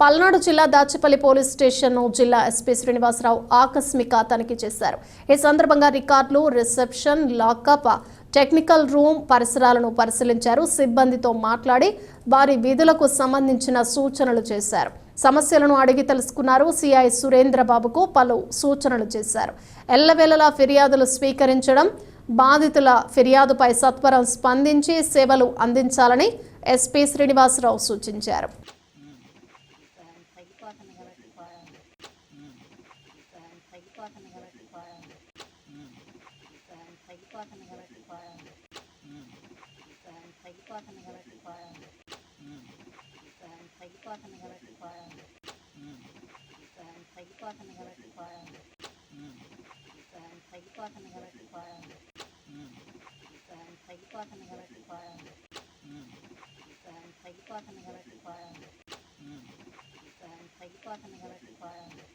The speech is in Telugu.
పల్నాడు జిల్లా దాచేపల్లి పోలీస్ స్టేషన్ను జిల్లా ఎస్పీ శ్రీనివాసరావు ఆకస్మిక తనిఖీ చేశారు. ఈ సందర్భంగా రికార్డులు రిసెప్షన్ లాకప్ టెక్నికల్ రూమ్ పరిసరాలను పరిశీలించారు. సిబ్బందితో మాట్లాడి వారి విధులకు సంబంధించిన సూచనలు చేశారు. సమస్యలను అడిగి తెలుసుకున్నారు. సిఐ సురేంద్రబాబుకు పలు సూచనలు చేశారు. ఎల్లవేళలా ఫిర్యాదులు స్వీకరించడం బాధితుల ఫిర్యాదుపై సత్వరం స్పందించి సేవలు అందించాలని ఎస్పీ శ్రీనివాసరావు సూచించారు. తగ్గిపోతుంది కాబట్టి పోయాలి తగ్గిపోతుంది కాబట్టి పోయాలి తగ్గిపోతుంది కాబట్టి పోయాలి తగ్గిపోతుంది కాబట్టి పోయాలి తగ్గిపోతుంది కాబట్టి పోయాలి తగ్గిపోతుంది కాబట్టి పోయాలి తగ్గిపోతుంది కాబట్టి పోయాలి తగ్గిపోతుంది కాబట్టి పోయాలి কথাখানে গেলে কি করা